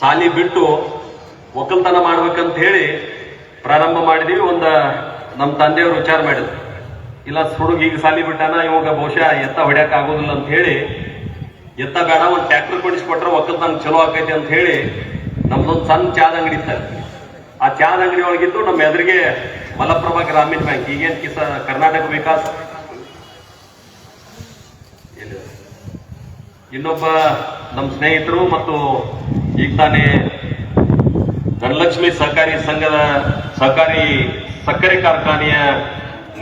ಸಾಲಿ ಬಿಟ್ಟು ಒಕ್ಕಲ್ತನ ಮಾಡ್ಬೇಕಂತ ಹೇಳಿ ಪ್ರಾರಂಭ ಮಾಡಿದೀವಿ. ಒಂದ ನಮ್ಮ ತಂದೆಯವರು ವಿಚಾರ ಮಾಡಿದ್ರು. ಇಲ್ಲ ಹುಡುಗ ಈಗ ಸಾಲಿ ಬಿಟ್ಟಾನ, ಇವಾಗ ಬಹುಶಃ ಎತ್ತ ಹೊಡ್ಯಾಕ ಆಗೋದಿಲ್ಲ ಅಂತ ಹೇಳಿ ಎತ್ತ ಬೇಡ, ಒಂದು ಟ್ಯಾಕ್ಟರ್ ಕೊಡಿಸ್ಕೊಟ್ರೆ ಒಕ್ಕಲ್ತನ ಚಲೋ ಆಕೈತಿ ಅಂತ ಹೇಳಿ ನಮ್ದೊಂದು ಸಣ್ಣ ಚಾದ ಅಂಗಡಿ ಇತ್ತ. ಆ ಚಾದ ಅಂಗಡಿ ಒಳಗಿದ್ದು ನಮ್ಮ ಎದುರಿಗೆ ಮಲಪ್ರಭಾ ಗ್ರಾಮೀಣ ಬ್ಯಾಂಕ್, ಈಗೇನ್ ಕಿಸ ಕರ್ನಾಟಕ ವಿಕಾಸ್? ಇನ್ನೊಬ್ಬ ನಮ್ಮ ಸ್ನೇಹಿತರು ಮತ್ತು ಈಗ ತಾನೇ ಧನಲಕ್ಷ್ಮಿ ಸಹಕಾರಿ ಸಂಘದ ಸಹಕಾರಿ ಸಕ್ಕರೆ ಕಾರ್ಖಾನೆಯ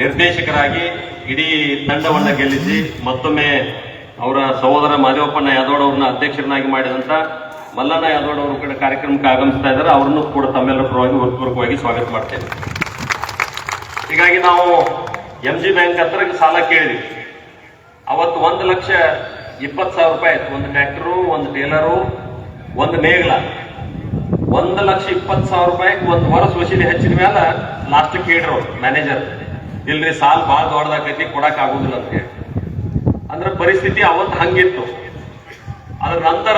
ನಿರ್ದೇಶಕರಾಗಿ ಇಡೀ ತಂಡವನ್ನು ಗೆಲ್ಲಿಸಿ ಮತ್ತೊಮ್ಮೆ ಅವರ ಸಹೋದರ ಮಾದೇವಪ್ಪನ ಯಾದವ್ ಅವ್ರನ್ನ ಅಧ್ಯಕ್ಷರನ್ನಾಗಿ ಮಾಡಿದಂತ ಮಲ್ಲಣ್ಣ ಯಾದವ್ ಅವರು ಕೂಡ ಕಾರ್ಯಕ್ರಮಕ್ಕೆ ಆಗಮಿಸ್ತಾ ಇದ್ದಾರೆ. ಅವ್ರನ್ನು ಕೂಡ ತಮ್ಮೆಲ್ಲರ ಪರವಾಗಿ ಹೃತ್ಪೂರ್ವಕವಾಗಿ ಸ್ವಾಗತ ಮಾಡ್ತೇನೆ. ಹೀಗಾಗಿ ನಾವು ಎಂ ಜಿ ಬ್ಯಾಂಕ್ ಹತ್ರ ಸಾಲ ಕೇಳಿದ್ವಿ. ಅವತ್ತು ಒಂದು ಲಕ್ಷ ಇಪ್ಪತ್ತು ಸಾವಿರ ರೂಪಾಯಿ ಆಯಿತು. ಒಂದು ಟ್ರ್ಯಾಕ್ಟರು, ಒಂದು ಟೇಲರು ಒಂದು ನೇಗ್ಲ ಒಂದು ಲಕ್ಷ ಇಪ್ಪತ್ತು ಸಾವಿರ ರೂಪಾಯಿ ಒಂದು ವರ್ಷ ವಸೂಲಿ ಹೆಚ್ಚಿದ ಮೇಲೆ ಲಾಸ್ಟ್ ಕೇಳ್ರು ಮ್ಯಾನೇಜರ್ ಇಲ್ರಿ, ಸಾಲ್ ಭಾಳ ದೊಡ್ಡದಾಗೈತಿ, ಕೊಡಕ್ ಆಗುದಿಲ್ಲ ಅಂತ ಹೇಳಿ. ಅಂದ್ರೆ ಪರಿಸ್ಥಿತಿ ಅವತ್ತು ಹಂಗಿತ್ತು. ಅದ್ರ ನಂತರ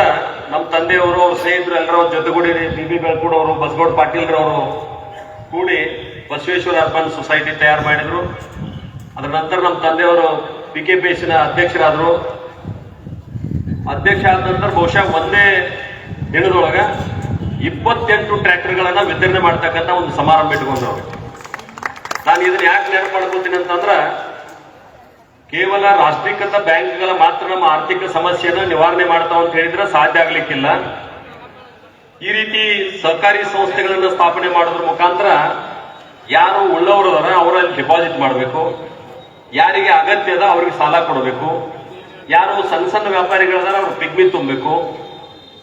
ನಮ್ಮ ತಂದೆಯವರು, ಅವ್ರ ಸ್ನೇಹಿತರು ಎಲ್ಲರ ಜೊತೆಗೂಡಿ ಬಿ ಬಿ ಬೆಳ್ಕೂಡವರು ಬಸಗೌಡ ಪಾಟೀಲ್ರವರು ಕೂಡಿ ಬಸವೇಶ್ವರ ಅರ್ಬನ್ ಸೊಸೈಟಿ ತಯಾರು ಮಾಡಿದ್ರು. ಅದ್ರ ನಂತರ ನಮ್ಮ ತಂದೆಯವರು ಪಿ ಕೆ ಪಿ ಎಸ್ನ ಅಧ್ಯಕ್ಷರಾದರು. ಅಧ್ಯಕ್ಷ ಆದ ನಂತರ ಬಹುಶಃ ಒಂದೇ ದಿನದೊಳಗ ಇಪ್ಪತ್ತೆಂಟು ಟ್ರ್ಯಾಕ್ಟರ್ಗಳನ್ನ ವಿತರಣೆ ಮಾಡ್ತಕ್ಕಂಥ ಒಂದು ಸಮಾರಂಭ ಇಟ್ಕೊಂಡ್ರು ಅವ್ರು. ನಾನು ಇದನ್ನ ಯಾಕೆ ನೆನಪು ಮಾಡ್ಕೊತೀನಿ ಅಂತಂದ್ರ, ಕೇವಲ ರಾಷ್ಟ್ರೀಕೃತ ಬ್ಯಾಂಕ್ಗಳ ಮಾತ್ರ ನಮ್ಮ ಆರ್ಥಿಕ ಸಮಸ್ಯೆಯನ್ನು ನಿವಾರಣೆ ಮಾಡ್ತಾವ ಅಂತ ಹೇಳಿದ್ರೆ ಸಾಧ್ಯ ಆಗ್ಲಿಕ್ಕಿಲ್ಲ. ಈ ರೀತಿ ಸರ್ಕಾರಿ ಸಂಸ್ಥೆಗಳನ್ನ ಸ್ಥಾಪನೆ ಮಾಡೋದ್ರ ಮುಖಾಂತರ ಯಾರು ಉಳ್ಳವರು ಅದರ ಅವರಲ್ಲಿ ಡಿಪಾಸಿಟ್ ಮಾಡಬೇಕು. ಯಾರಿಗೆ ಅಗತ್ಯ ಅದ ಅವ್ರಿಗೆ ಸಾಲ ಕೊಡಬೇಕು. ಯಾರು ಸಣ್ಣ ಸಣ್ಣ ವ್ಯಾಪಾರಿಗಳದಾರ ಅವ್ರು ಪಿಗ್ಮಿ ತುಂಬಬೇಕು.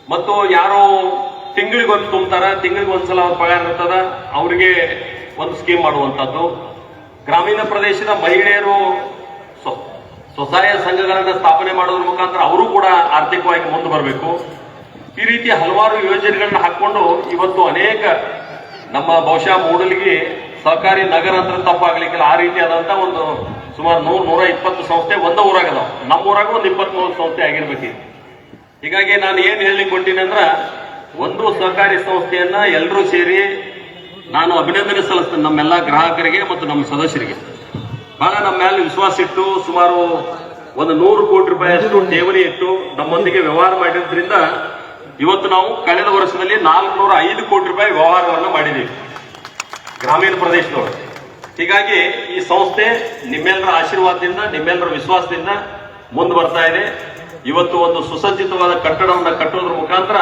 ಮತ್ತು ಯಾರು ತಿಂಗಳಿಗೊಂದು ತುಂಬ್ತಾರ, ತಿಂಗಳಿಗೆ ಒಂದ್ಸಲ ಅವ್ರ ಪಗಾರ ಇರ್ತದ, ಅವರಿಗೆ ಒಂದು ಸ್ಕೀಮ್ ಮಾಡುವಂಥದ್ದು. ಗ್ರಾಮೀಣ ಪ್ರದೇಶದ ಮಹಿಳೆಯರು ಸ್ವ- ಸ್ವಸಹಾಯ ಸಂಘಗಳನ್ನ ಸ್ಥಾಪನೆ ಮಾಡೋದ್ರ ಮುಖಾಂತರ ಅವರು ಕೂಡ ಆರ್ಥಿಕವಾಗಿ ಮುಂದೆ ಬರಬೇಕು. ಈ ರೀತಿ ಹಲವಾರು ಯೋಜನೆಗಳನ್ನ ಹಾಕೊಂಡು ಇವತ್ತು ಅನೇಕ ನಮ್ಮ ಬಹುಶಃ ಮೂಡಲಿಗೆ ಸಹಕಾರಿ ನಗರ ಅಂತ ತಪ್ಪಾಗ್ಲಿಕ್ಕಿಲ್ಲ. ಆ ರೀತಿಯಾದಂತ ಒಂದು ಸುಮಾರು ನೂರ ನೂರ ಇಪ್ಪತ್ತು ಸಂಸ್ಥೆ ಒಂದ ಊರಾಗದಾವ ನಮ್ಮ ಊರಾಗ ಒಂದು ಇಪ್ಪತ್ಮೂರು ಸಂಸ್ಥೆ ಆಗಿರ್ಬೇಕು ಹೀಗಾಗಿ ನಾನು ಏನ್ ಹೊಂಟೀನಿ ಅಂದ್ರ, ಒಂದು ಸಹಕಾರಿ ಸಂಸ್ಥೆಯನ್ನ ಎಲ್ಲರೂ ಸೇರಿ ನಾನು ಅಭಿನಂದನೆ ಸಲ್ಲಿಸ್ತೇನೆ ನಮ್ಮೆಲ್ಲ ಗ್ರಾಹಕರಿಗೆ ಮತ್ತು ನಮ್ಮ ಸದಸ್ಯರಿಗೆ. ಬಹಳ ನಮ್ಮ ಮೇಲೆ ವಿಶ್ವಾಸ ಇಟ್ಟು ಸುಮಾರು ಒಂದು ನೂರು ಕೋಟಿ ರೂಪಾಯಿಯಷ್ಟು ಠೇವಣಿ ಇಟ್ಟು ನಮ್ಮೊಂದಿಗೆ ವ್ಯವಹಾರ ಮಾಡಿದ್ರಿಂದ ಇವತ್ತು ನಾವು ಕಳೆದ ವರ್ಷದಲ್ಲಿ ನಾಲ್ಕುನೂರ ಐದು ಕೋಟಿ ರೂಪಾಯಿ ವ್ಯವಹಾರವನ್ನು ಮಾಡಿದ್ದೀವಿ ಗ್ರಾಮೀಣ ಪ್ರದೇಶದವರು. ಹೀಗಾಗಿ ಈ ಸಂಸ್ಥೆ ನಿಮ್ಮೆಲ್ಲರ ಆಶೀರ್ವಾದದಿಂದ ನಿಮ್ಮೆಲ್ಲರ ವಿಶ್ವಾಸದಿಂದ ಮುಂದೆ ಬರ್ತಾ ಇದೆ. ಇವತ್ತು ಒಂದು ಸುಸಜ್ಜಿತವಾದ ಕಟ್ಟಡವನ್ನು ಕಟ್ಟೋದ್ರ ಮುಖಾಂತರ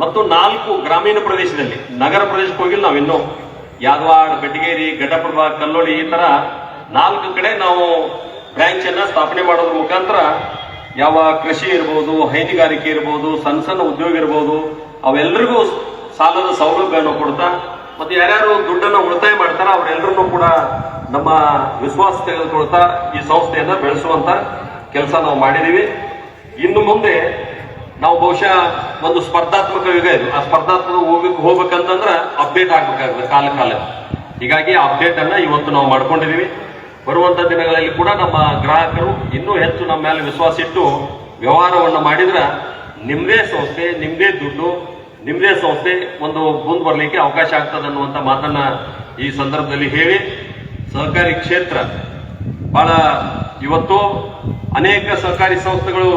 ಮತ್ತು ನಾಲ್ಕು ಗ್ರಾಮೀಣ ಪ್ರದೇಶದಲ್ಲಿ, ನಗರ ಪ್ರದೇಶಕ್ಕೆ ಹೋಗಿಲ್ಲ ನಾವು ಇನ್ನೂ. ಯಾದವಾಡ ಬೆಟಗೇರಿ ಗಡ್ಡಪ್ರಭ, ಕಲ್ಲೋಳಿ ಈ ತರ ನಾಲ್ಕು ಕಡೆ ನಾವು ಬ್ರಾಂಚ್ ಅನ್ನ ಸ್ಥಾಪನೆ ಮಾಡೋದ್ರ ಮುಖಾಂತರ ಯಾವ ಕೃಷಿ ಇರ್ಬೋದು, ಹೈನುಗಾರಿಕೆ ಇರ್ಬೋದು, ಸಣ್ಣ ಸಣ್ಣ ಉದ್ಯೋಗ ಇರ್ಬೋದು ಅವೆಲ್ಲರಿಗೂ ಸಾಲದ ಸೌಲಭ್ಯವನ್ನು ಕೊಡ್ತಾ, ಮತ್ತೆ ಯಾರ್ಯಾರು ದುಡ್ಡನ್ನು ಉಳಿತಾಯ ಮಾಡ್ತಾರ ಅವರೆಲ್ಲರನ್ನೂ ಕೂಡ ನಮ್ಮ ವಿಶ್ವಾಸ ತೆಗೆದುಕೊಳ್ತಾ ಈ ಸಂಸ್ಥೆಯನ್ನ ಬೆಳೆಸುವಂತ ಕೆಲಸ ನಾವು ಮಾಡಿದೀವಿ ಇನ್ನು ಮುಂದೆ ನಾವು ಬಹುಶಃ ಒಂದು ಸ್ಪರ್ಧಾತ್ಮಕ ಯುಗ ಇದು. ಆ ಸ್ಪರ್ಧಾತ್ಮಕ ಹೋಗ್ಬೇಕು, ಹೋಗ್ಬೇಕಂತಂದ್ರೆ ಅಪ್ಡೇಟ್ ಆಗ್ಬೇಕಾಗುತ್ತೆ ಕಾಲ ಕಾಲ. ಹೀಗಾಗಿ ಅಪ್ಡೇಟ್ ಅನ್ನ ಇವತ್ತು ನಾವು ಮಾಡ್ಕೊಂಡಿದೀವಿ ಬರುವಂತ ದಿನಗಳಲ್ಲಿ ಕೂಡ ನಮ್ಮ ಗ್ರಾಹಕರು ಇನ್ನೂ ಹೆಚ್ಚು ನಮ್ಮ ಮೇಲೆ ವಿಶ್ವಾಸ ಇಟ್ಟು ವ್ಯವಹಾರವನ್ನು ಮಾಡಿದ್ರೆ ನಿಮ್ದೇ ಸಂಸ್ಥೆ, ನಿಮ್ದೇ ದುಡ್ಡು, ನಿಮ್ದೇ ಸಂಸ್ಥೆ ಒಂದು ಮುಂದೆ ಬರಲಿಕ್ಕೆ ಅವಕಾಶ ಆಗ್ತದೆ ಅನ್ನುವಂತ ಮಾತನ್ನ ಈ ಸಂದರ್ಭದಲ್ಲಿ ಹೇಳಿ. ಸಹಕಾರಿ ಕ್ಷೇತ್ರ ಬಹಳ ಇವತ್ತು ಅನೇಕ ಸರ್ಕಾರಿ ಸಂಸ್ಥೆಗಳು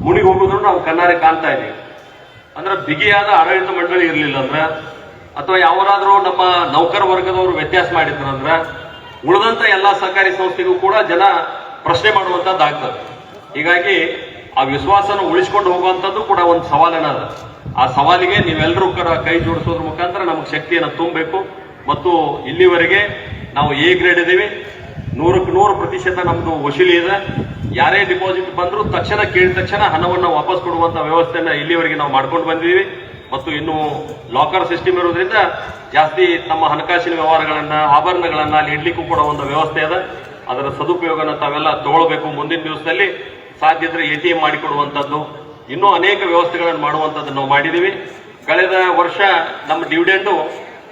ಮುಳುಗಿ ಹೋಗೋದ್ರು ನಾವು ಕಣ್ಣಾರೆ ಕಾಣ್ತಾ ಇದ್ದೀವಿ. ಅಂದ್ರೆ ಬಿಗಿಯಾದ ಆಡಳಿತ ಮಂಡಳಿ ಇರಲಿಲ್ಲ ಅಂದ್ರೆ, ಅಥವಾ ಯಾವರಾದ್ರೂ ನಮ್ಮ ನೌಕರ ವರ್ಗದವರು ವ್ಯತ್ಯಾಸ ಮಾಡಿದ್ರಂದ್ರ ಉಳಿದಂತ ಎಲ್ಲಾ ಸರ್ಕಾರಿ ಸಂಸ್ಥೆಗೂ ಕೂಡ ಜನ ಪ್ರಶ್ನೆ ಮಾಡುವಂತದ್ದು ಆಗ್ತದೆ. ಹೀಗಾಗಿ ಆ ವಿಶ್ವಾಸನ ಉಳಿಸ್ಕೊಂಡು ಹೋಗುವಂಥದ್ದು ಕೂಡ ಒಂದು ಸವಾಲನ ಅದ. ಆ ಸವಾಲಿಗೆ ನೀವೆಲ್ಲರೂ ಕೂಡ ಕೈ ಜೋಡಿಸೋದ್ರ ಮುಖಾಂತರ ನಮಗೆ ಶಕ್ತಿಯನ್ನು ತುಂಬಬೇಕು. ಮತ್ತು ಇಲ್ಲಿವರೆಗೆ ನಾವು ಎ ಗ್ರೇಡ್ ಇದೀವಿ. ನೂರಕ್ಕೆ ನೂರು ಪ್ರತಿಶತ ನಮ್ಮದು ವಸೂಲಿ ಇದೆ. ಯಾರೇ ಡಿಪಾಸಿಟ್ ಬಂದರೂ ತಕ್ಷಣ ಕೇಳಿದ ತಕ್ಷಣ ಹಣವನ್ನು ವಾಪಸ್ ಕೊಡುವಂತ ವ್ಯವಸ್ಥೆಯನ್ನು ಇಲ್ಲಿವರೆಗೆ ನಾವು ಮಾಡ್ಕೊಂಡು ಬಂದಿದ್ದೀವಿ. ಮತ್ತು ಇನ್ನು ಲಾಕರ್ ಸಿಸ್ಟಮ್ ಇರೋದ್ರಿಂದ ಜಾಸ್ತಿ ತಮ್ಮ ಹಣಕಾಸಿನ ವ್ಯವಹಾರಗಳನ್ನು, ಆಭರಣಗಳನ್ನು ಅಲ್ಲಿ ಇಡ್ಲಿಕ್ಕೂ ಕೂಡ ಒಂದು ವ್ಯವಸ್ಥೆ ಇದೆ. ಅದರ ಸದುಪಯೋಗನ ತಾವೆಲ್ಲ ತಗೊಳ್ಬೇಕು ಮುಂದಿನ ದಿವಸದಲ್ಲಿ. ಸಾಧ್ಯ ಇದ್ರೆ ಎ ಟಿ ಎಂ ಮಾಡಿಕೊಡುವಂಥದ್ದು ಇನ್ನೂ ಅನೇಕ ವ್ಯವಸ್ಥೆಗಳನ್ನು ಮಾಡುವಂಥದ್ದು ನಾವು ಮಾಡಿದ್ದೀವಿ. ಕಳೆದ ವರ್ಷ ನಮ್ಮ ಡಿವಿಡೆಂಡು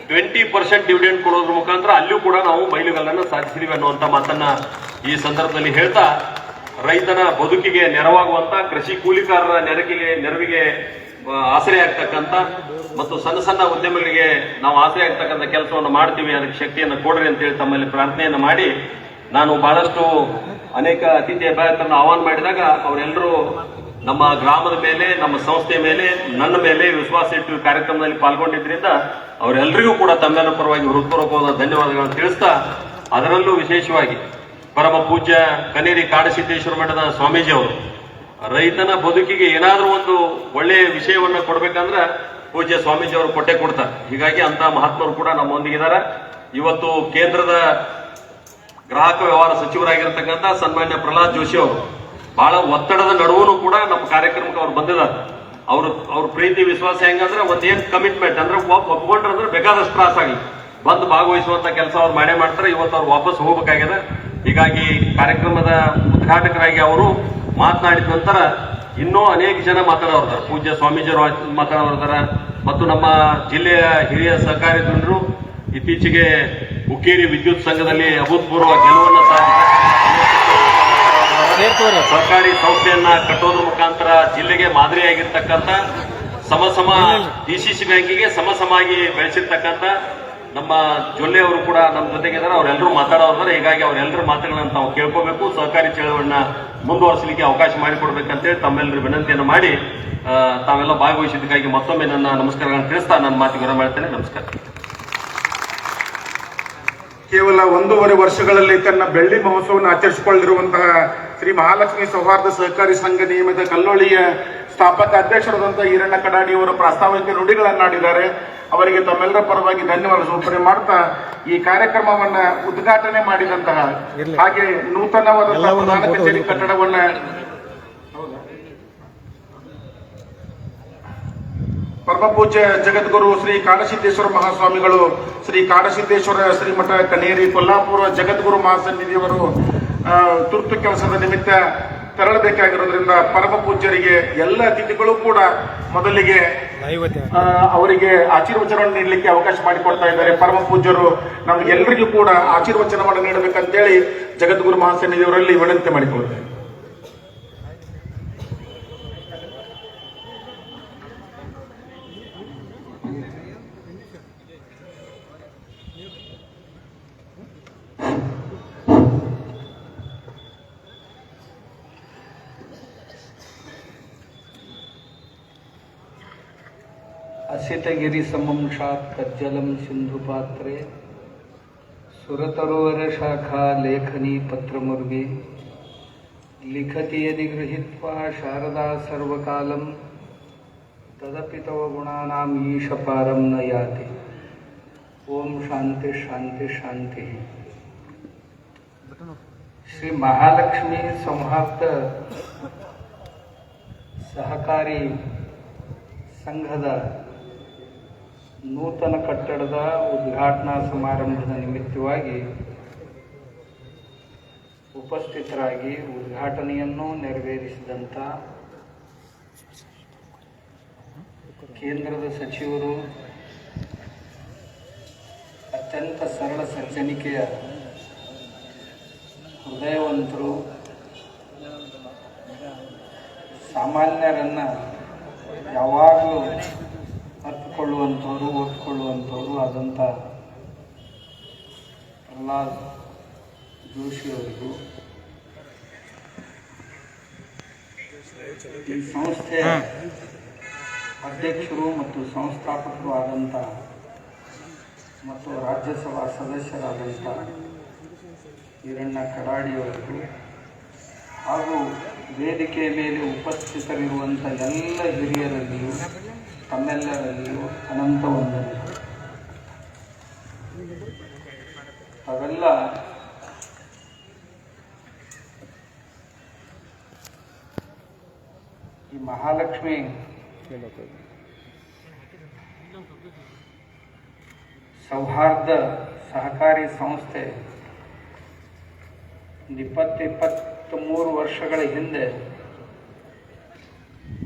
ಟ್ವೆಂಟಿ ಪರ್ಸೆಂಟ್ ಡಿವಿಡೆಂಡ್ ಕೊಡೋದ್ರ ಮುಖಾಂತರ ಅಲ್ಲೂ ಕೂಡ ನಾವು ಮೈಲುಗಲ್ಲನ್ನು ಸಾಧಿಸಿದೀವಿ ಅನ್ನುವಂಥ ಮಾತನ್ನ ಈ ಸಂದರ್ಭದಲ್ಲಿ ಹೇಳ್ತಾ, ರೈತನ ಬದುಕಿಗೆ ನೆರವಾಗುವಂತ, ಕೃಷಿ ಕೂಲಿಕಾರರ ನೆರವಿಗೆ ನೆರವಿಗೆ ಆಸರೆ ಆಗ್ತಕ್ಕಂಥ ಮತ್ತು ಸಣ್ಣ ಸಣ್ಣ ಉದ್ಯಮಗಳಿಗೆ ನಾವು ಆಸರೆ ಆಗ್ತಕ್ಕಂಥ ಕೆಲಸವನ್ನು ಮಾಡ್ತೀವಿ, ಅದಕ್ಕೆ ಶಕ್ತಿಯನ್ನು ಕೊಡ್ರಿ ಅಂತೇಳಿ ತಮ್ಮಲ್ಲಿ ಪ್ರಾರ್ಥನೆಯನ್ನು ಮಾಡಿ, ನಾನು ಬಹಳಷ್ಟು ಅನೇಕ ಅತಿಥಿ ಅಭ್ಯರ್ಥರನ್ನು ಆಹ್ವಾನ ಮಾಡಿದಾಗ ಅವರೆಲ್ಲರೂ ನಮ್ಮ ಗ್ರಾಮದ ಮೇಲೆ, ನಮ್ಮ ಸಂಸ್ಥೆಯ ಮೇಲೆ, ನನ್ನ ಮೇಲೆ ವಿಶ್ವಾಸ ಇಟ್ಟು ಕಾರ್ಯಕ್ರಮದಲ್ಲಿ ಪಾಲ್ಗೊಂಡಿದ್ರಿಂದ ಅವರೆಲ್ಲರಿಗೂ ಕೂಡ ತಮ್ಮೆಲ್ಲ ಪರವಾಗಿ ಹೃತ್ಪೂರ್ವಕವಾದ ಧನ್ಯವಾದಗಳನ್ನು ತಿಳಿಸ್ತಾ ಅದರಲ್ಲೂ ವಿಶೇಷವಾಗಿ ಪರಮ ಪೂಜ್ಯ ಕನೇರಿ ಕಾಡಸಿದ್ದೇಶ್ವರ ಮಠದ ಸ್ವಾಮೀಜಿ ಅವರು, ರೈತನ ಬದುಕಿಗೆ ಏನಾದರೂ ಒಂದು ಒಳ್ಳೆಯ ವಿಷಯವನ್ನು ಕೊಡಬೇಕಂದ್ರೆ ಪೂಜ್ಯ ಸ್ವಾಮೀಜಿ ಅವರು ಕೊಟ್ಟೆ ಕೊಡ್ತಾರೆ. ಹೀಗಾಗಿ ಅಂತ ಮಹಾತ್ಮರು ಕೂಡ ನಮ್ಮೊಂದಿಗಿದ್ದಾರೆ ಇವತ್ತು ಕೇಂದ್ರದ ಗ್ರಾಹಕ ವ್ಯವಹಾರ ಸಚಿವರಾಗಿರ್ತಕ್ಕಂಥ ಸನ್ಮಾನ್ಯ ಪ್ರಹ್ಲಾದ್ ಜೋಶಿ ಅವರು, ಬಹಳ ಒತ್ತಡದ ನಡುವನು ಕೂಡ ನಮ್ಮ ಕಾರ್ಯಕ್ರಮಕ್ಕೆ ಅವರು ಬಂದಿದ್ದಾರೆ. ಅವ್ರ ಅವ್ರ ಪ್ರೀತಿ, ವಿಶ್ವಾಸ ಹೆಂಗಂದ್ರೆ ಒಂದೇನ್ ಕಮಿಟ್ಮೆಂಟ್ ಅಂದ್ರೆ ಒಪ್ಕೊಂಡ್ರೆ ಅಂದ್ರೆ ಬೇಕಾದಷ್ಟು ತ್ರಾಸ ಆಗಲಿ. ಬಂದು ಭಾಗವಹಿಸುವಂತ ಕೆಲಸ ಅವ್ರು ಮಾಡೇ ಮಾಡ್ತಾರೆ, ಇವತ್ತು ಅವ್ರು ವಾಪಸ್ ಹೋಗ್ಬೇಕಾಗ್ಯದ ಹೀಗಾಗಿ ಕಾರ್ಯಕ್ರಮದ ಉದ್ಘಾಟಕರಾಗಿ ಅವರು ಮಾತನಾಡಿದ ನಂತರ ಇನ್ನೂ ಅನೇಕ ಜನ ಮಾತಾಡೋರ್ದಾರ ಪೂಜ್ಯ ಸ್ವಾಮೀಜಿಯವರು ಮಾತನಾಡ್ತಾರೆ. ಮತ್ತು ನಮ್ಮ ಜಿಲ್ಲೆಯ ಹಿರಿಯ ಸಹಕಾರಿ ಜನರು ಇತ್ತೀಚೆಗೆ ಹುಕ್ಕೇರಿ ವಿದ್ಯುತ್ ಸಂಘದಲ್ಲಿ ಅಭೂತಪೂರ್ವ ಗೆಲುವನ್ನು ಸಾಧಿಸಿದ ಸರ್ಕಾರಿ ಸಂಸ್ಥೆಯನ್ನ ಕಟ್ಟೋದ್ರ ಮುಖಾಂತರ ಜಿಲ್ಲೆಗೆ ಮಾದರಿಯಾಗಿರ್ತಕ್ಕಂಥ ಸಮ ಸಮ ಡಿಸಿಸಿ ಬ್ಯಾಂಕಿಗೆ ಸಮ ಸಮಾಗಿ ಬೆಳೆಸಿರ್ತಕ್ಕಂಥ ನಮ್ಮ ಜೊಲ್ಲೆ ಅವರು ಕೂಡ ನಮ್ಮ ಜೊತೆಗೆ ಇದ್ದಾರೆ. ಅವರೆಲ್ಲರೂ ಮಾತಾಡೋದ್ರೆ ಹೀಗಾಗಿ ಅವರೆಲ್ಲರ ಮಾತುಗಳನ್ನು ತಾವು ಕೇಳ್ಕೋಬೇಕು. ಸಹಕಾರಿ ಚಳವಳಿನ ಮುಂದುವರಿಸಲಿಕ್ಕೆ ಅವಕಾಶ ಮಾಡಿಕೊಡ್ಬೇಕಂತೇಳಿ ತಮ್ಮೆಲ್ಲರೂ ವಿನಂತಿಯನ್ನು ಮಾಡಿ ತಾವೆಲ್ಲ ಭಾಗವಹಿಸಿದ್ದಕ್ಕಾಗಿ ಮತ್ತೊಮ್ಮೆ ನನ್ನ ನಮಸ್ಕಾರಗಳನ್ನು ತಿಳಿಸ್ತಾ ನನ್ನ ಮಾತಿಗೆ ಹೊರ ಮಾಡ್ತೇನೆ ನಮಸ್ಕಾರ. ಕೇವಲ ಒಂದೂವರೆ ವರ್ಷಗಳಲ್ಲಿ ತನ್ನ ಬೆಳ್ಳಿ ಮಹೋತ್ಸವವನ್ನು ಆಚರಿಸಿಕೊಳ್ಳಿರುವಂತಹ ಶ್ರೀ ಮಹಾಲಕ್ಷ್ಮಿ ಸೌಹಾರ್ದ ಸಹಕಾರಿ ಸಂಘ ನಿಯಮಿತ ಕಲ್ಲೋಳಿಯ ಸ್ಥಾಪಕ ಅಧ್ಯಕ್ಷರಾದಂತಹ ಈರಣ್ಣ ಕಡಾಡಿಯವರು ಪ್ರಾಸ್ತಾವಿಕ ನುಡಿಗಳನ್ನಾಡಿದ್ದಾರೆ ಅವರಿಗೆ ತಮ್ಮೆಲ್ಲರ ಪರವಾಗಿ ಧನ್ಯವಾದ ಸೂಚನೆ ಮಾಡ್ತಾ ಈ ಕಾರ್ಯಕ್ರಮವನ್ನ ಉದ್ಘಾಟನೆ ಮಾಡಿದಂತಹ ಹಾಗೆ ನೂತನವಾದ ಪ್ರಧಾನ ಕಚೇರಿ ಕಟ್ಟಡವನ್ನ ಪರಮಪೂಜ್ಯ ಜಗದ್ಗುರು ಶ್ರೀ ಕಾಡಸಿದ್ದೇಶ್ವರ ಮಹಾಸ್ವಾಮಿಗಳು ಶ್ರೀ ಕಾಡಸಿದ್ದೇಶ್ವರ ಶ್ರೀಮಠ ಕನೇರಿ ಕೊಲ್ಲಾಪುರ ಜಗದ್ಗುರು ಮಹಾಸನ್ನಿಧಿಯವರು ತುರ್ತು ಕೆಲಸದ ನಿಮಿತ್ತ ತೆರಳಬೇಕಾಗಿರೋದ್ರಿಂದ ಪರಮ ಪೂಜ್ಯರಿಗೆ ಎಲ್ಲ ಅತಿಥಿಗಳು ಕೂಡ ಮೊದಲಿಗೆ ಅವರಿಗೆ ಆಶೀರ್ವಚನವನ್ನು ನೀಡಲಿಕ್ಕೆ ಅವಕಾಶ ಮಾಡಿಕೊಡ್ತಾ ಇದ್ದಾರೆ. ಪರಮ ಪೂಜ್ಯರು ನಮ್ಗೆಲ್ಲರಿಗೂ ಕೂಡ ಆಶೀರ್ವಚನವನ್ನು ನೀಡಬೇಕಂತೇಳಿ ಜಗದ್ಗುರು ಮಹಾಸನ್ನಿಧಿಯವರಲ್ಲಿ ವಿನಂತಿ ಮಾಡಿಕೊಳ್ತೇವೆ असितगिरिसमं शात्तज्जलं सिन्धुपात्रे सुरतरोवरशाखालेखनीपत्रमुर्गे लिखति यदि गृहीत्वा शारदा सर्वकालं तदपि तव गुणानाम् ईशपारं न याति ओम शांति शांति शांति श्री महालक्ष्मी संहाप्त सहकारी संघदा ನೂತನ ಕಟ್ಟಡದ ಉದ್ಘಾಟನಾ ಸಮಾರಂಭದ ನಿಮಿತ್ತವಾಗಿ ಉಪಸ್ಥಿತರಾಗಿ ಉದ್ಘಾಟನೆಯನ್ನು ನೆರವೇರಿಸಿದಂಥ ಕೇಂದ್ರದ ಸಚಿವರು, ಅತ್ಯಂತ ಸರಳ ಸಜ್ಜನಿಕೆಯ ಹೃದಯವಂತರು, ಸಾಮಾನ್ಯರನ್ನು ಯಾವಾಗಲೂ ಅರ್ಥಕೊಳ್ಳುವಂಥವ್ರು ಓದ್ಕೊಳ್ಳುವಂಥವ್ರು ಆದಂಥ ಪ್ರಹ್ಲಾದ್ ಜೋಶಿಯವರಿಗೂ ಈ ಸಂಸ್ಥೆಯ ಅಧ್ಯಕ್ಷರು ಮತ್ತು ಸಂಸ್ಥಾಪಕರು ಆದಂಥ ಮತ್ತು ರಾಜ್ಯಸಭಾ ಸದಸ್ಯರಾದಂಥ ಈರಣ್ಣ ಕಡಾಡಿಯವರಿಗೂ ಹಾಗೂ ವೇದಿಕೆ ಮೇಲೆ ಉಪಸ್ಥಿತರಿರುವಂಥ ಎಲ್ಲ ಹಿರಿಯರಲ್ಲಿಯೂ ತಮ್ಮೆಲ್ಲರಲ್ಲಿಯೂ ಅನಂತ ಒಂದನೆ. ಅವೆಲ್ಲ ಈ ಮಹಾಲಕ್ಷ್ಮಿ ಸೌಹಾರ್ದ ಸಹಕಾರಿ ಸಂಸ್ಥೆ ಒಂದು ಮೂರು ವರ್ಷಗಳ ಹಿಂದೆ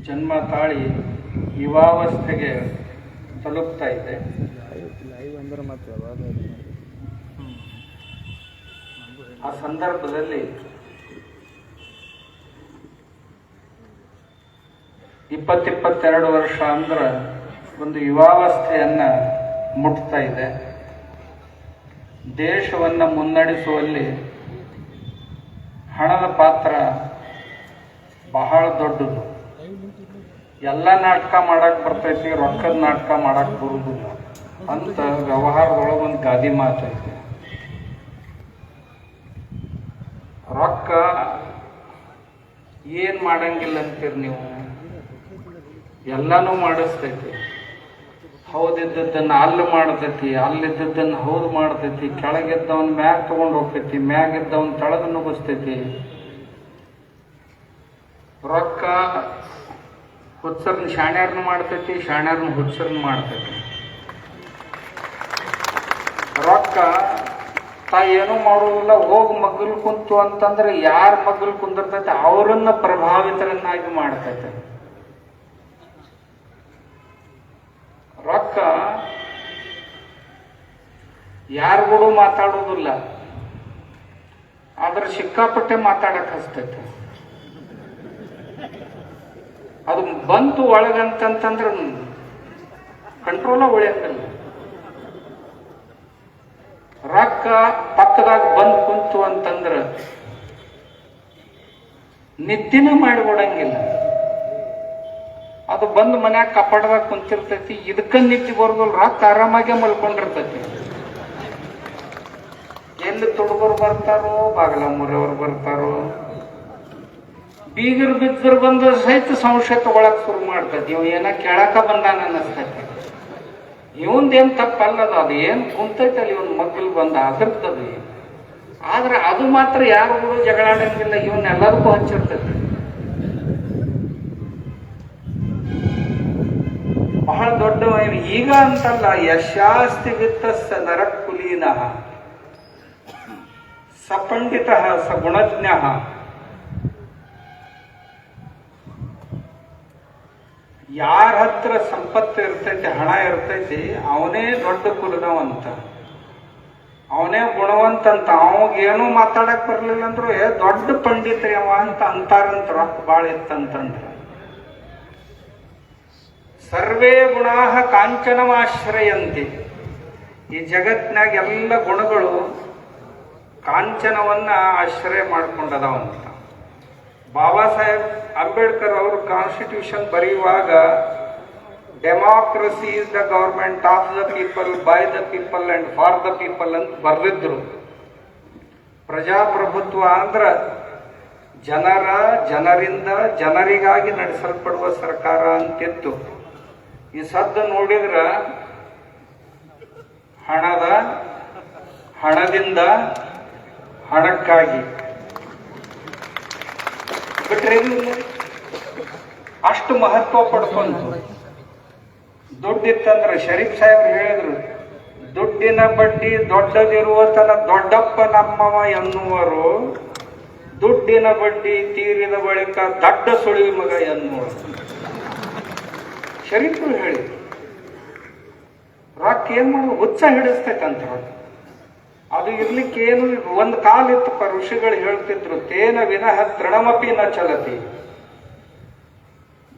ಜನ್ಮ ತಾಳಿ ಯುವಾವಸ್ಥೆಗೆ ತಲುಪ್ತಾ ಇದೆ. ಆ ಸಂದರ್ಭದಲ್ಲಿ ಇಪ್ಪತ್ತಿಪ್ಪತ್ತೆರಡು ವರ್ಷ ಅಂದ್ರೆ ಒಂದು ಯುವಾವಸ್ಥೆಯನ್ನು ಮುಟ್ತಾ ಇದೆ. ದೇಶವನ್ನು ಮುನ್ನಡೆಸುವಲ್ಲಿ ಹಣದ ಪಾತ್ರ ಬಹಳ ದೊಡ್ಡದು. ಎಲ್ಲ ನಾಟಕ ಮಾಡಕ್ ಬರ್ತೈತಿ, ರೊಕ್ಕದ ನಾಟಕ ಮಾಡಕ್ ಬರುವುದಿಲ್ಲ ಅಂತ ವ್ಯವಹಾರದೊಳಗೆ ಒಂದು ಗಾದಿ ಮಾತೈತಿ ರೊಕ್ಕ ಏನ್ ಮಾಡಂಗಿಲ್ಲ ಅಂತೀರಿ ನೀವು? ಎಲ್ಲಾನು ಮಾಡಿಸ್ತೈತಿ. ಹೌದಿದ್ದದ್ದನ್ನು ಅಲ್ಲಿ ಮಾಡ್ತೈತಿ, ಅಲ್ಲಿದ್ದದ್ದನ್ನು ಹೌದು ಮಾಡ್ತೈತಿ, ಕೆಳಗಿದ್ದವನ್ ಮ್ಯಾಗ ತಗೊಂಡು ಹೋಗ್ತೈತಿ, ಮ್ಯಾಗಿದ್ದವನ್ ತಳದ ನುಗ್ಗಿಸ್ತೈತಿ ರೊಕ್ಕ ಹುಚ್ಚರ್ನ ಶಾಣ್ಯಾರನ್ನು ಮಾಡ್ತೈತಿ ಶಾಣ್ಯಾರನ್ನ ಹುಚ್ಚರ್ನ ಮಾಡ್ತೈತಿ. ರೊಕ್ಕ ತಾ ಏನೂ ಮಾಡೋದಿಲ್ಲ, ಹೋಗಿ ಮಗ್ಗಲ್ ಕುಂತು ಅಂತಂದ್ರೆ ಯಾರು ಮಗ್ಗಲ್ ಕುಂದಿರ್ತೈತೆ, ಅವರನ್ನ ಪ್ರಭಾವಿತರನ್ನಾಗಿ ಮಾಡ್ತೈತೆ. ರೊಕ್ಕ ಯಾರಿಗೂ ಮಾತಾಡೋದಿಲ್ಲ, ಆದ್ರೆ ಸಿಕ್ಕಾಪಟ್ಟೆ ಮಾತಾಡಕ್ಕೆ ಹಸ್ತೈತೆ ಅದು ಬಂತು ಒಳಗಂತಂತಂದ್ರೆ ಕಂಟ್ರೋಲ ಉಳಿಯಂಗಿಲ್ಲ ರೊಕ್ಕ ಪಕ್ಕದಾಗ ಬಂದು ಕುಂತು ಅಂತಂದ್ರ ನಿದ್ದಿನ ಮಾಡಿಕೊಡಂಗಿಲ್ಲ. ಅದು ಬಂದು ಮನ್ಯಾಗ ಕಪಾಟದಾಗ ಕುಂತಿರ್ತೈತಿ, ಇದಕ್ಕ ನಿದ್ದೆ ಬರೋದಿಲ್ಲ, ರೊಕ್ಕ ಆರಾಮಾಗೆ ಮಲ್ಕೊಂಡಿರ್ತೈತಿ. ಎಲ್ಲಿ ತುಡುಗರು ಬರ್ತಾರೋ ಬಾಗಲಮೂರವ್ರು ಬರ್ತಾರೋ ಬೀಗರು ಬಿದ್ದರು ಬಂದ ಸಹಿತ ಸಂಶಯ ತಗೊಳಕ್ ಶುರು ಮಾಡ್ತೈತಿ ಇವ ಏನ ಕೇಳಕ ಬಂದಾನ ಅನ್ನಿಸ್ತೈತಿ ಇವಂದೇನ್ ತಪ್ಪಲ್ಲದ, ಅದು ಏನ್ ಕುಂತೈತಲ್ಲ ಇವನ್ ಮಕ್ಕಳು ಬಂದ ಅದರ್ತದ ಆದ್ರೆ ಅದು ಮಾತ್ರ ಯಾರು ಜಗಳಾಡಂಗಿಲ್ಲ ಇವನ್ ಎಲ್ಲದಕ್ಕೂ ಹಚ್ಚಿರ್ತೈತಿ. ಬಹಳ ದೊಡ್ಡ ಈಗ ಅಂತಲ್ಲ, ಯಶಾಸ್ತಿ ವಿತ್ತ ಸ ನರಕುಲೀನ, ಸಪಂಡಿತ ಸ ಗುಣಜ್ಞ ಯಾರ ಹತ್ರ ಸಂಪತ್ತು ಇರ್ತೈತಿ, ಹಣ ಇರ್ತೈತಿ, ಅವನೇ ದೊಡ್ಡ ಕುಲದವಂತ. ಅವನೇ ಗುಣವಂತ ಅಂತ ಅವಾಗ ಏನೂ ಮಾತಾಡಕ್ ಬರ್ಲಿಲ್ಲ ಅಂದ್ರು, ಏ, ದೊಡ್ಡ ಪಂಡಿತ್ರಿ ಅವ ಅಂತ ಅಂತಾರಂತ ರೊಕ್ಕ ಭಾಳ ಇತ್ತಂತಂದ್ರ. ಸರ್ವೇ ಗುಣಾಹ ಕಾಂಚನವಾಶ್ರಯಂತಿ ಈ ಜಗತ್ನಾಗ ಎಲ್ಲ ಗುಣಗಳು ಕಾಂಚನವನ್ನ ಆಶ್ರಯ ಮಾಡ್ಕೊಂಡದವಂತ. ಬಾಬಾ ಸಾಹೇಬ್ ಅಂಬೇಡ್ಕರ್ ಅವರು ಕಾನ್ಸ್ಟಿಟ್ಯೂಷನ್ ಬರೆಯುವಾಗ democracy is the government of the people by the people and for the people ಅಂತ ಬರೆದಿದ್ರು. ಪ್ರಜಾಪ್ರಭುತ್ವ ಅಂದ್ರ ಜನರ, ಜನರಿಂದ, ಜನರಿಗಾಗಿ ನಡೆಸಲ್ಪಡುವ ಸರ್ಕಾರ ಅಂತಿತ್ತು. ಈ ಸದ್ದು ನೋಡಿದ್ರ, ಹಣದ, ಹಣದಿಂದ ಹಣಕ್ಕಾಗಿ. ಬಿಟ್ರೆ. ಅಷ್ಟು ಮಹತ್ವ ಪಡ್ಕೊಂಡು ದುಡ್ಡಿತ್ತಂದ್ರೆ ಶರೀಫ್ ಸಾಹೇಬ್ರು ಹೇಳಿದ್ರು, ದುಡ್ಡಿನ ಬಡ್ಡಿ ದೊಡ್ಡದಿರುವ ತನ ದೊಡ್ಡಪ್ಪ ನಮ್ಮವ ಎನ್ನುವರು, ದುಡ್ಡಿನ ಬಡ್ಡಿ ತೀರಿದ ಬಳಿಕ ದೊಡ್ಡ ಸುಳಿ ಮಗ ಎನ್ನುವರು. ಶರೀಫರು ಹೇಳಿದ್ರು. ರೊಕ್ಕ ಏನ್ ಮಾಡೋದು? ಉತ್ಸಾಹ ಹಿಡಿಸ್ತೈತಂತ ರೊಕ್ಕ ಅದು ಇರ್ಲಿಕ್ಕೆ ಏನು ಒಂದು ಇತ್ತಪ್ಪ ಋಷಿಗಳು ಹೇಳ್ತಿದ್ರು, ತೇನ ವಿನಃ ತೃಣಮಪಿ ನ ಚಲತಿ.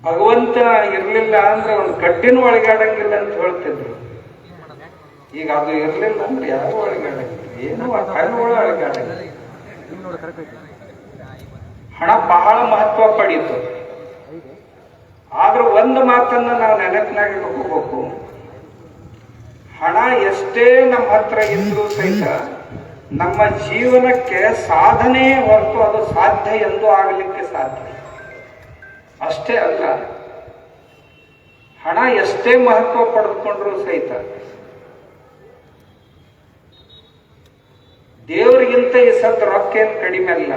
ಭಗವಂತ ಇರಲಿಲ್ಲ ಅಂದ್ರೆ ಒಂದು ಕಡ್ಡಿನ ಒಳಗಾಡಂಗಿಲ್ಲ ಅಂತ ಹೇಳ್ತಿದ್ರು. ಈಗ ಅದು ಇರ್ಲಿಲ್ಲ ಅಂದ್ರೆ ಯಾರು ಒಳಗಾಡಂಗಿಲ್ಲ? ಏನು ಹಣ ಬಹಳ ಮಹತ್ವ ಪಡೀತು. ಆದ್ರೆ ಒಂದು ಮಾತನ್ನ ನಾವು ನೆನಪಿನಾಗಿ ಇಟ್ಕೋಬೇಕು. ಹಣ ಎಷ್ಟೇ ನಮ್ಮ ಹತ್ರ ಇದ್ರೂ ಸಹಿತ ನಮ್ಮ ಜೀವನಕ್ಕೆ ಸಾಧನೆ ಹೊರತು ಅದು ಸಾಧ್ಯ ಎಂದು ಆಗಲಿಕ್ಕೆ ಸಾಧ್ಯ. ಅಷ್ಟೇ ಅಲ್ಲ, ಹಣ ಎಷ್ಟೇ ಮಹತ್ವ ಪಡೆದುಕೊಂಡ್ರೂ ಸಹಿತ ದೇವರಿಗಿಂತ ಈ ಸದ್ ರೊಕ್ಕ ಏನು ಕಡಿಮೆ ಅಲ್ಲ.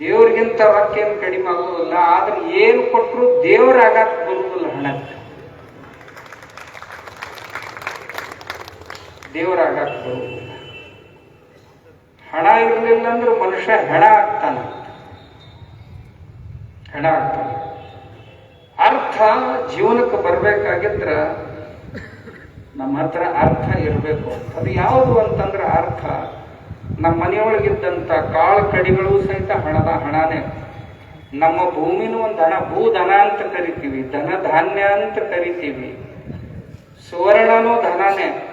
ದೇವ್ರಿಗಿಂತ ರೊಕ್ಕ ಏನು ಕಡಿಮೆ ಆಗೋದಿಲ್ಲ, ಆದ್ರೆ ಏನು ಕೊಟ್ಟರು ದೇವರ ಆಗಾಕ ಬರುವುದಿಲ್ಲ. ಹಣಕ್ಕೆ ದೇವರ ಆಗಾಕ ಬರುವುದಿಲ್ಲ ಹಣ ಇರಲಿಲ್ಲ ಅಂದ್ರೆ ಮನುಷ್ಯ ಹೆಣ ಆಗ್ತಾನ. ಹೆಣ ಆಗ್ತಾನೆ. ಅರ್ಥ ಜೀವನಕ್ಕೆ ಬರ್ಬೇಕಾಗಿದ್ರ ನಮ್ಮ ಹತ್ರ ಅರ್ಥ ಇರಬೇಕು. ಅದು ಯಾವುದು ಅಂತಂದ್ರೆ ಅರ್ಥ ನಮ್ಮ ಮನೆಯೊಳಗಿದ್ದಂಥ ಕಾಳು ಕಡಿಗಳು ಸಹಿತ ಹಣದ ಹಣನೇ. ನಮ್ಮ ಭೂಮಿನೂ ಒಂದು ದನ ಭೂಧನ ಅಂತ ಕರಿತೀವಿ. ಧನ ಧಾನ್ಯ ಅಂತ ಕರಿತೀವಿ. ಸುವರ್ಣನೂ ಧನನೇ.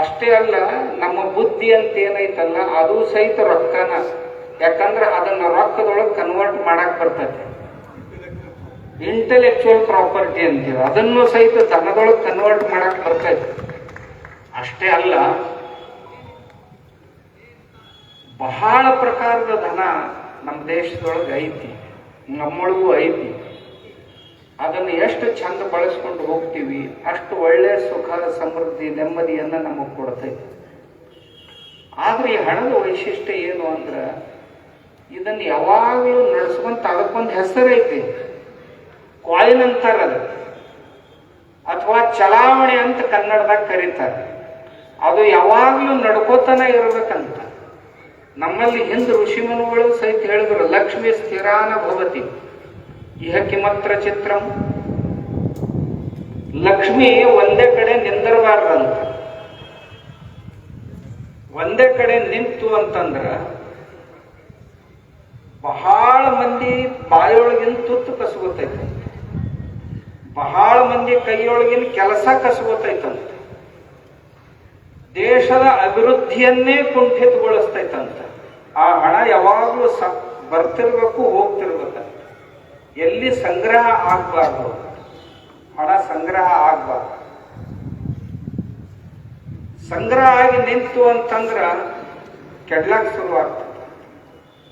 ಅಷ್ಟೇ ಅಲ್ಲ, ನಮ್ಮ ಬುದ್ಧಿ ಅಂತ ಏನೈತಲ್ಲ ಅದು ಸಹಿತ ರೊಕ್ಕನ. ಯಾಕಂದ್ರೆ ಅದನ್ನ ರೊಕ್ಕದೊಳಗೆ ಕನ್ವರ್ಟ್ ಮಾಡಕ್ ಬರ್ತದೆ. ಇಂಟೆಲೆಕ್ಚುಯಲ್ ಪ್ರಾಪರ್ಟಿ ಅಂತೀವಿ ಅದನ್ನು ಸಹಿತ ಧನದೊಳಗೆ ಕನ್ವರ್ಟ್ ಮಾಡಕ್ ಬರ್ತೈತಿ ಅಷ್ಟೇ ಅಲ್ಲ, ಬಹಳ ಪ್ರಕಾರದ ಧನ ನಮ್ಮ ದೇಶದೊಳಗೆ ಐತಿ, ನಮ್ಮೊಳಗೂ ಐತಿ. ಅದನ್ನು ಎಷ್ಟು ಚಂದ ಬಳಸ್ಕೊಂಡು ಹೋಗ್ತೀವಿ, ಅಷ್ಟು ಒಳ್ಳೆ ಸುಖ, ಸಮೃದ್ಧಿ, ನೆಮ್ಮದಿಯನ್ನು ನಮಗೆ ಕೊಡ್ತೈತಿ. ಆದ್ರೆ ಈ ಹಣದ ವೈಶಿಷ್ಟ್ಯ ಏನು ಅಂದ್ರೆ, ಇದನ್ನು ಯಾವಾಗಲೂ ನಡೆಸ್ಕೊಂತ ಅದಕ್ಕೊಂದು ಹೆಸರೈತಿ ಕಾಯಿನ್ ಅಂತಾರ ಅದು. ಅಥವಾ ಚಲಾವಣೆ ಅಂತ ಕನ್ನಡದಾಗ ಕರೀತಾರೆ. ಅದು ಯಾವಾಗಲೂ ನಡ್ಕೋತಾನ ಇರಬೇಕಂತ. ನಮ್ಮಲ್ಲಿ ಹಿಂದೆ ಋಷಿಮನುಗಳು ಸಹಿತ ಹೇಳಿದ್ರು, ಲಕ್ಷ್ಮಿ ಸ್ಥಿರಾನ ಭವತಿ. ಇಹಕ್ಕೆ ಕಿಮತ್ರ ಚಿತ್ರಂ. ಲಕ್ಷ್ಮಿ ಒಂದೇ ಕಡೆ ನಿಂದಿರಬಾರ್ದಂತ. ಒಂದೇ ಕಡೆ ನಿಂತು ಅಂತಂದ್ರ ಬಹಳ ಮಂದಿ ಬಾಯೊಳಗಿನ ತುತ್ತು ಕಸ್ಕೊತೈತೆ ಬಹಳ ಮಂದಿ ಕೈಯೊಳಗಿನ ಕೆಲಸ ಕಸಗುತ್ತೈತಂತೆ ದೇಶದ ಅಭಿವೃದ್ಧಿಯನ್ನೇ ಕುಂಠಿತಗೊಳಿಸ್ತೈತಂತ. ಆ ಹಣ ಯಾವಾಗಲೂ ಸ ಬರ್ತಿರ್ಬೇಕು ಹೋಗ್ತಿರ್ಬೇಕಂತ ಎಲ್ಲಿ ಸಂಗ್ರಹ ಆಗಬಾರ್ದು? ಹಣ ಸಂಗ್ರಹ ಆಗ್ಬಾರ್ದು. ಸಂಗ್ರಹ ಆಗಿ ನಿಂತು ಅಂತಂದ್ರ ಕೆಡ್ಲಾಕ್ ಶುರುವಾಗ್ತದೆ.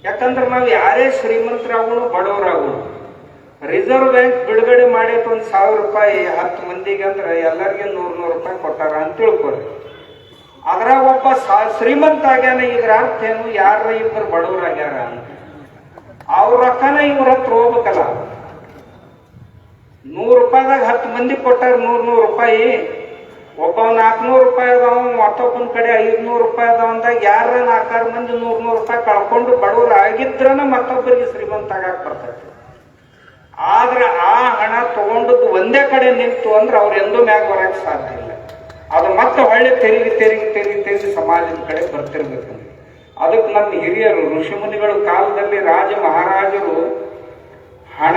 ಯಾಕಂದ್ರೆ ನಾವು ಯಾರೇ ಶ್ರೀಮಂತರಾಗೋಣ, ಬಡವರಾಗೋಣ, ರಿಸರ್ವ್ ಬ್ಯಾಂಕ್ ಬಿಡುಗಡೆ ಮಾಡಿತ್ತು ಒಂದು ಸಾವಿರ ರೂಪಾಯಿ ಹತ್ತು ಮಂದಿಗೆ ಅಂದ್ರೆ ಎಲ್ಲರಿಗೆ ನೂರು ನೂರು ರೂಪಾಯಿ ಕೊಟ್ಟಾರ ಅಂತ ತಿಳ್ಕೊರಿ ಅದ್ರಾಗ ಒಬ್ಬ ಶ್ರೀಮಂತ ಆಗ್ಯಾನ ಇದ್ರ ಅರ್ಥ ಏನು ಯಾರ ಇಬ್ಬರು ಬಡವರಾಗ್ಯಾರ ಅಂತ. ಅವ್ರ ರೊಕ್ಕನ ಇವ್ರ ಹತ್ರ ಹೋಗ್ಬೇಕಲ್ಲ. ನೂರು ರೂಪಾಯಿದಾಗ ಹತ್ತು ಮಂದಿ ಕೊಟ್ಟಾರ ನೂರ್ ನೂರು ರೂಪಾಯಿ. ಒಬ್ಬ ನಾಲ್ಕುನೂರು ರೂಪಾಯಿ ಅದಾವ, ಮತ್ತೊಬ್ಬನ ಕಡೆ ಐದ್ನೂರು ರೂಪಾಯಿ ಅದಾವ ಅಂದಾಗ ಯಾರ ನಾಲ್ಕಾರು ಮಂದಿ ನೂರ್ ನೂರು ರೂಪಾಯಿ ಕಳ್ಕೊಂಡು ಬಡವರು ಆಗಿದ್ರನ ಮತ್ತೊಬ್ಬರಿಗೆ ಶ್ರೀಮಂತ ಆಗಾಕ್ ಬರ್ತೈತಿ. ಆದ್ರೆ ಆ ಹಣ ತಗೊಂಡದ್ದು ಒಂದೇ ಕಡೆ ನಿಂತು ಅಂದ್ರೆ ಅವ್ರು ಎಂದೂ ಮ್ಯಾಗ ಬರಕ್ ಸಾಧ್ಯ ಇಲ್ಲ. ಅದು ಮತ್ತೆ ಹೊಳ್ಳಿ ತೆರಿಗೆ ತೆರಿಗೆ ತೆರಿಗೆ ತೆರಿಗೆ ಸಮಾಜದ ಕಡೆ ಬರ್ತಿರ್ಬೇಕಂತ. ಅದಕ್ಕೆ ನಮ್ಮ ಹಿರಿಯರು, ಋಷಿಮುನಿಗಳ ಕಾಲದಲ್ಲಿ ರಾಜ ಮಹಾರಾಜರು ಹಣ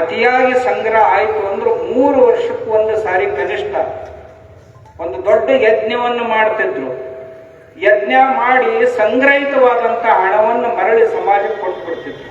ಅತಿಯಾಗಿ ಸಂಗ್ರಹ ಆಯಿತು ಅಂದ್ರೆ ಮೂರು ವರ್ಷಕ್ಕೂ ಒಂದು ಸಾರಿ ಕನಿಷ್ಠ ಒಂದು ದೊಡ್ಡ ಯಜ್ಞವನ್ನು ಮಾಡ್ತಿದ್ರು. ಯಜ್ಞ ಮಾಡಿ ಸಂಗ್ರಹಿತವಾದಂತ ಹಣವನ್ನು ಮರಳಿ ಸಮಾಜಕ್ಕೆ ಕೊಟ್ಟು ಬಿಡ್ತಿದ್ರು